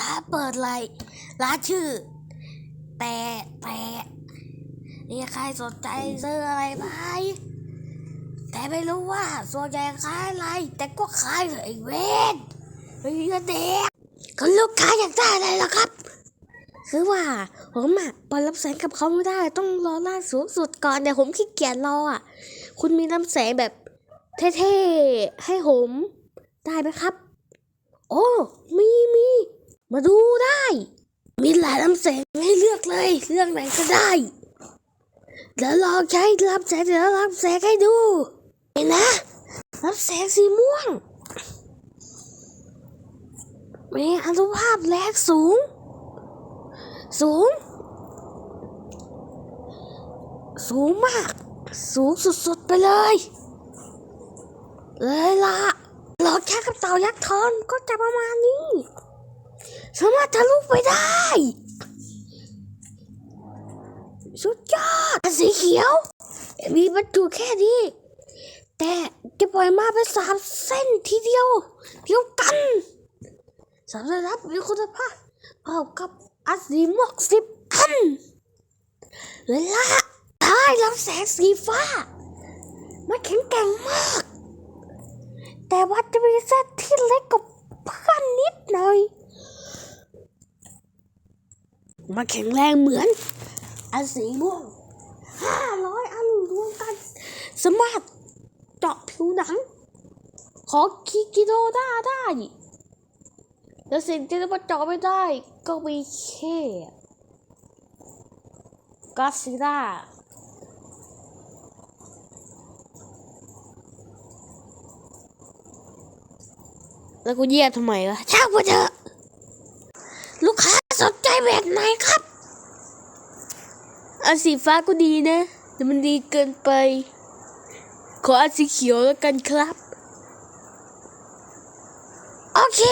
ร้านเปิดเลยร้านชื่อ แต่แต่นี่ใครสนใจซื้ออะไรไหมแต่ไม่รู้ว่าส่วนใหญ่ขายอะไร แต่ก็ขายเลยไอเวนไอ้เด็กคุณลูกค้าอยากได้อะไรล่ะครับ คือว่าผมอะปอนรับแสงกับเขาไม่ได้ต้องรอล่าสูงสุดก่อนเดี๋ยวผมขี้เกียจรออะ คุณมีน้ำแสงแบบเท่ๆให้ผมได้ไหมครับ โอ้ มีมี มาดูได้ มีหลายลำแสงให้เลือกเลย เลือกไหนก็ได้เดี๋ยวลองใช้ลำแสงเดี๋ยวลำแสงให้ดูนี่นนะลำแสงสีม่วง มีอนุภาพแรงสูง สูง สูงมาก สูงสุดๆไปเลย เลยละหลอดแค่กับเต่ายักษ์ทอนก็จะประมาณนี้ สามารถทะลุไปได้ สุดยอดอันสีเขียว มีบรรจุแค่นี้ แต่จะปล่อยมาเป็นสามเส้นทีเดียวเดียวกันสามระดับมีคุณภาพเท่ากับอันสีมวงสิบอันเลยล่ะได้ลำแสงสีฟ้า มันแข็งแกร่งมาก แต่ว่าจะมีเส้นที่เล็กกว่าเพื่อนนิดหน่อย มาแข็งแรงเหมือนอันสีม่วงห้าร้อยอันรวมกัน สามารถเจาะผิวหนัง ของคิกิโดด้าได้ แล้วสิ่งที่จะมาเจาะไม่ได้ ก็มีแค่ก็ซิล่าแล้วกูเยียทำไมวะช่างมันเถอะลูกค้า แบบไหนครับอันสีฟ้าก็ดีนะ แต่มันดีเกินไป ขออันสีเขียวแล้วกันครับ โอเค